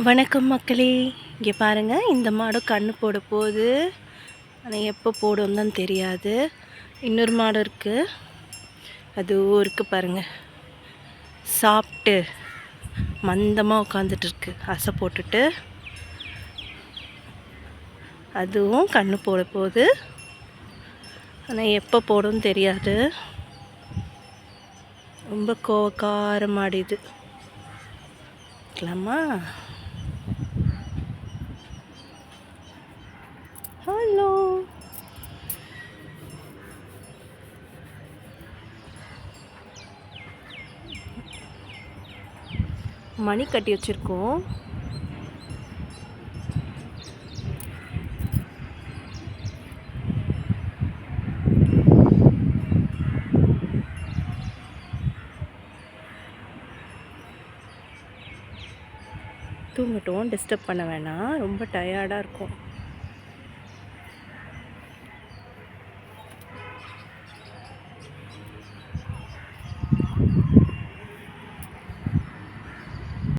வணக்கம் மக்களே. இங்கே பாருங்கள் இந்த மாடும் கண்ணு போட போகுது. ஆனால் எப்போ போடும் தான் தெரியாது. இன்னொரு மாடு இருக்குது அதுவும் இருக்குது பாருங்கள் சாப்பிட்டு மந்தமாக உட்காந்துட்டுருக்கு அசை போட்டுட்டு. அதுவும் கண்ணு போட போகுது. ஆனால் எப்போ போடும் தெரியாது. ரொம்ப கோவக்கார மாடு இது. பார்க்கலாமா மணி கட்டி வச்சுருக்கோம். தூங்கட்டும் டிஸ்டர்ப் பண்ண வேணாம். ரொம்ப டயர்டாக இருக்கும்.